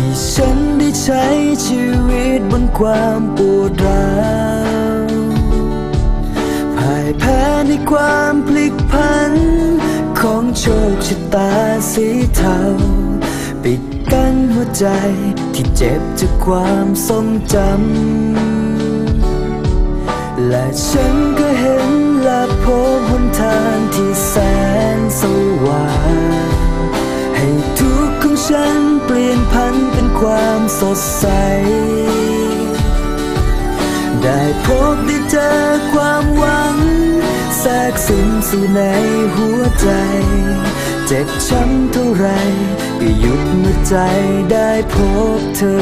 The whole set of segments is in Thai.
ที่ฉันได้ใช้ชีวิตบนความปวดร้าวพ่ายแพ้ในความพลิกผัน ของโชคชะตาสีเทา ปิดกั้นหัวใจที่เจ็บจากความทรงจำ และฉันก็เห็นและพบหนทางที่แสนสว่าง สดใส ได้พบได้เจอความหวัง แทรกซึมสู่ในหัวใจ เจ็บช้ำเท่าไรก็หยุดเมื่อใจได้พบเธอ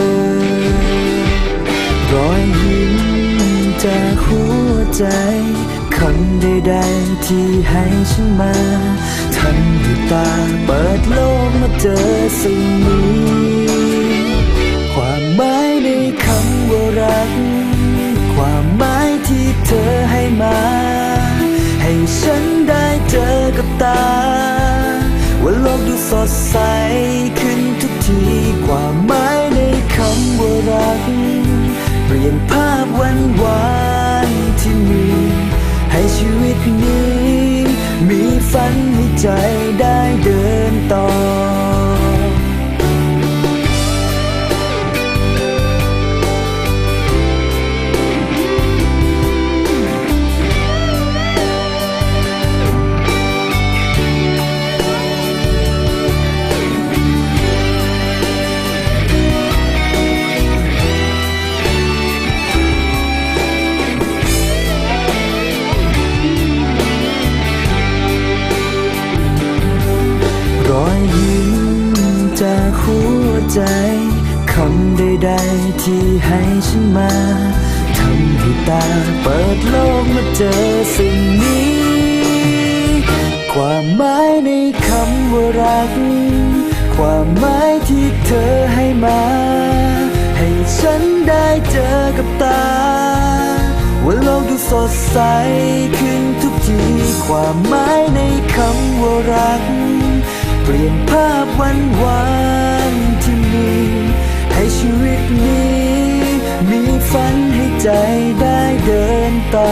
รอยยิ้มจากหัวใจคำใดๆที่ให้ฉันมาทำให้ตาเปิดโลกมาเจอสิ่งนี้ กับตา ว่าโลกดูสดใสขึ้นทุกทีกว่ามหมายในคำว่ารัก เปลี่ยนภาพวันวานๆที่มี ให้ชีวิตนี้ มีฝันให้ใจได้เดินต่อ หัวใจคำใดๆที่ให้ฉันมาทำให้ตาเปิดโลกมาเจอสิ่งนี้ ความหมายในคำว่ารัก ความหมายที่เธอให้มา ให้ฉันได้เจอกับตา ว่าโลกดูสดใสขึ้นทุกที ความหมายในคำว่ารัก เปลี่ยนภาพวันวานๆที่มีให้ชีวิตนี้ มีฝันให้ใจได้เดินต่อ